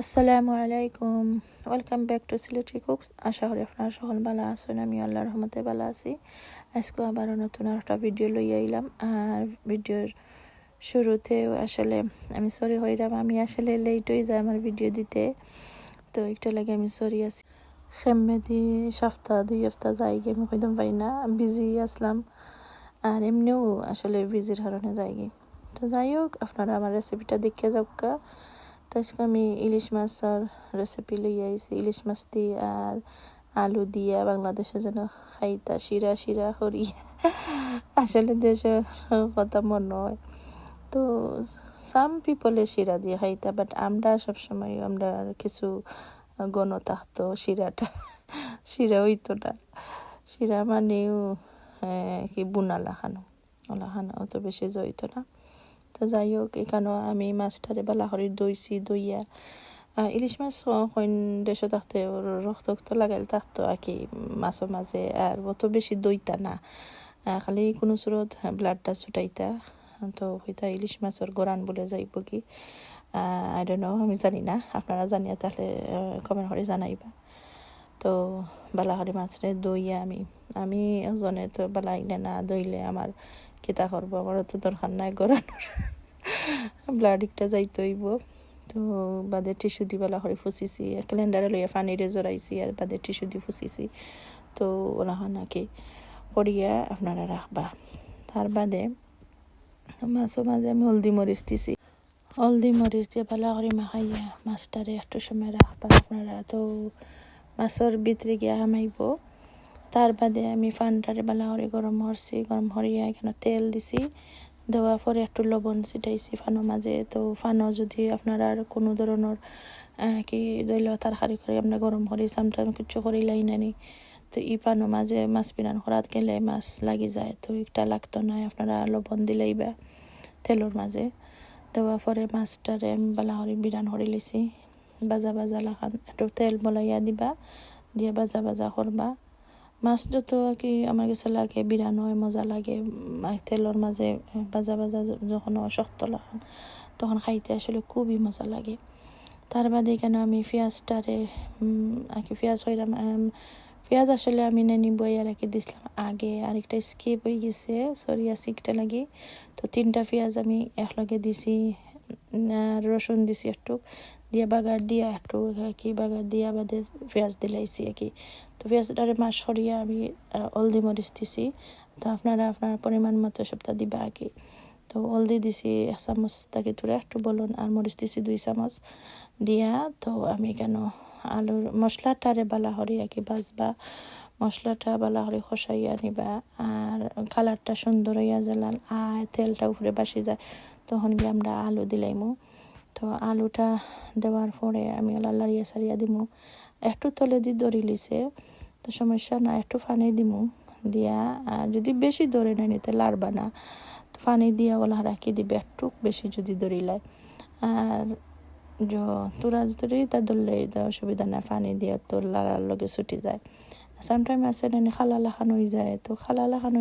আসসালামু আলাইকুম। Welcome back to Sylheti cooks আশা করি আপনারা সকল ভালো আছেন আমি আল্লাহর রহমতে ভালো আছি। আজকে আবারও নতুন একটা ভিডিও লই আইলাম। আর ভিডিওর শুরুতেও আসলে আমি সরি হইলাম আমি আসলে লেট হয়ে যায় আমার ভিডিও দিতে। তো একটা লাগে আমি সরি আছি। খেমে দি সপ্তাহ, দুই সপ্তাহ যাই গিয়ে আমি কইতাম পাই না বিজি আসলাম। আর এমনিও আসলে বিজির কারণে যাই গিয়ে। তো যাই হোক, আপনারা আমার রেসিপিটা দেখে যাওক তো আজকে আমি ইলিশ মাছের রেসিপি লই আইছি ইলিশ মাছ দিয়ে আর আলু দিয়ে বাংলাদেশে যেন খাইতা শিরা শিরা করি আসলে দেশের কথা মনে হয় তো সাম পিপলে শিরা দিয়ে খাইতা বাট আমরা সবসময় আমরা কিছু গণ থাকতো শিরাটা শিরা হইতো না শিরা মানেও কি বুনা লাখানো লাখানো অত বেশি জড়িত না তো যাই হোক, এখানেও আমি মাছটারে বেলা করে দইছি দইয়া। ইলিশ মাছ কইন দেশে থাকতে রক্ত রক্ত লাগাইলে থাকতো আর কি মাছের মাঝে আর অত বেশি দইতা না। খালি কোনো সুরত ব্লাডটা ছুটাইতা। তো হইতা ইলিশ মাছের গোরান বলে যাইব কি। আই নো আমি জানি না। আপনারা জানিয়া তাহলে কমেন্ট করে জানাইবা। তো বালাহরি মাছরে দইয়া আমি। আমি এজনে তো বালাইলে না, দইলে আমার কিতা করব আমার তো দরকার নাই গড়ানোর ব্লাড একটা যাইতে হইব। তো বাদে টিস্যু দি বেলা করে ফুসিছি ক্যালেন্ডারে লইয়া ফানিরে জড়াইছি আর বাদে টিস্যু দি ফুসিছি। তো ওলা নাকি করিয়া আপনারা রাখবা। তার বাদে মাছও মাঝে আমি হলদি মরিচ দিছি। হলদি মরিচ দিয়ে ভালো করে মাখাইয়া মাছটারে একটু সময় রাখবা আপনারা। তো মাছের ভিতরে গিয়া হামাইব। তার বাদে আমি ফানটারে বালা করে গরম করছি গরম করিয়া এখানে তেল দিছি। দেওয়ার পরে একটু লবণ ছিটাইছি ফানো মাঝে। তো ফানো যদি আপনারা আর কোনো ধরনের কি দইল তরকারি করে আমরা গরম করি সামটাইম কিছু করি লাই নানি তো ই পানো মাঝে মাছ বিরান করাত গেলে মাছ লাগি যায়। তো একটা লাগতো না, আপনারা লবণ দিলেই বা তেলের মাঝে। দেওয়ার পরে মাছটারে আমি বালা করে বিরান করে লিছি। বাজা বাজা লাগান, একটু তেল বলাইয়া দিবা, দিয়ে বাজা বাজা করবা। মাছ যত কি আমার কাছে লাগে বিরান হয় মজা লাগে তেলের মাঝে বাজা বাজা যখন শক্ত লাগান তখন খাইতে আসলে খুবই মজা লাগে। তার বাদে কেন আমি পেঁয়াজটারে আর কি পেঁয়াজ হইলাম পেঁয়াজ আসলে আমি নেনি বইয়া কি দিছিলাম আগে, আরেকটা স্কিপ হয়ে গেছে সরিয়া সিকটা লাগে। তো তিনটা পেঁয়াজ আমি একলগে দিছি রসুন দিছি একটু দিয়ে বাগার দিয়া একটু কি বাগার দিয়া বাদে পেঁয়াজ দিলাইছি আর কি। তো পেঁয়াজটারে মাছ সরিয়ে আমি হলদি মরিচ দিছি। তো আপনারা আপনার পরিমাণ মতো সবটা দিবা আর কি। তো হলদি দিছি এক চামচ, তাকে তোরা একটু বলুন, আর মরিচ দিছি দুই চামচ দিয়া। তো আমি কেন আলুর মশলাটারে বালা হরি আর কি বাজবা, মশলাটা বালা হরি খসাইয়া নিবা, আর কালারটা সুন্দর হইয়া জ্বালান আর তেলটা উপরে বাসি যায়, তখন গিয়ে আমরা আলু দিলাইমু। তো আলুটা দেওয়ার পরে আমি লাড়িয়া সারিয়া দিমু। একটু তলে দি দড়ি লিছে, তো সমস্যা না একটু ফানি দিমু দিয়া। আর যদি বেশি দড়ে নেয় নিতে লাড়বা না ফানি দিয়া ওলা রাখি দিবে, একটু বেশি যদি দড়ি দড়িলায় আর তোরা যদি তা ধরলে অসুবিধা নাই ফানি দিয়া তোর লাড়ার লগে ছুটি যায়। সামটাইম আছে খালা লাখানো যায়, তো খালা লাখানো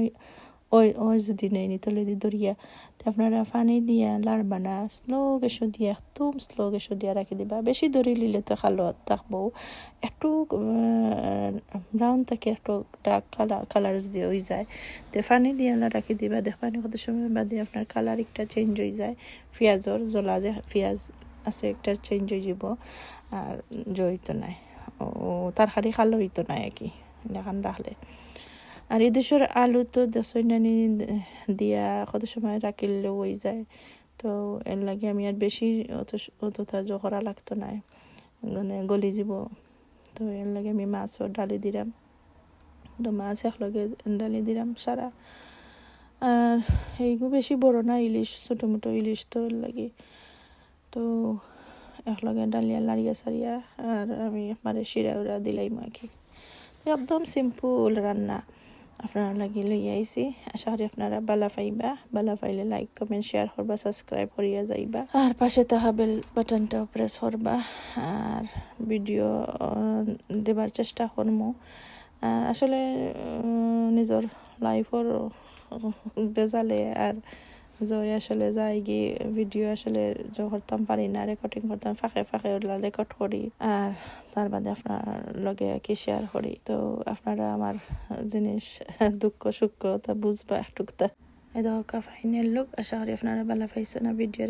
ওই ওই যদি নেই তলে দি দরিয়া। তো আপনারা পানি দিয়া লাড়বা না স্লো গেসো দিয়া, একদম স্লো গেসো দিয়া রাখি দিবা। বেশি দড়ি লিলে তো খালো, থাকব। একটু ব্রাউন থেকে, একটু ডাক কালার কালার যদি হয়ে যায়। তো পানি দিয়ে রাখি দিবা। দেখবানি কত সময় বাদে আপনার কালার একটা চেঞ্জ হয়ে যায়। পেঁয়াজর জ্বলা যে পেঁয়াজ আছে, একটা চেঞ্জ হয়ে যাব আর জড়িত নাই। ও, তরকারি খালো হইতো নাই আর কি। দেখান রাখলে। আর এদেশের আলু তো দশইনানি দিয়া কত সময় রাখিলেও হয়ে যায়। তো এর লাগে আমি আর বেশি অত অতটা করা লাগতো না। মানে গলি যাব। তো এর লাগে আমি মাছও ডালি দিলাম। তো মাছ একলগে ডালি দিলাম সারা। আর এইগুলো বেশি বড় না, ইলিশ ছোটো মোটো ইলিশ তো লাগে। তো একলগে ডালিয়া লাড়িয়া সারিয়া আর আমি একবারে শিরা উড়া দিলাই মাখি একদম সিম্পল রান্না। আপনারা লাগি লই আইছি। আশা করি আপনারা বালা পাইবা, বালা পাইলে লাইক কমেন্ট শেয়ার করবা সাবস্ক্রাইব করিয়া যাইবা। আর পাশে তাহা বেল বাটনটাও প্রেস করবা, আর ভিডিও দেবার চেষ্টা করমু। আসলে নিজের লাইফর বেজালে আর জয় আসলে যাই গিয়ে ভিডিও আসলে করতাম, পারি না রেকর্ডিং করতাম, ফাঁকে ফাঁকে ওগুলা রেকর্ড করি। আর তার বাদে আপনার লগে কি শেয়ার করি। তো আপনারা আমার জিনিস, দুঃখ সুখ তা বুঝবা একটুকটা এই দেখো লোক আশা করি আপনারা ভালো পাইছো না ভিডিওর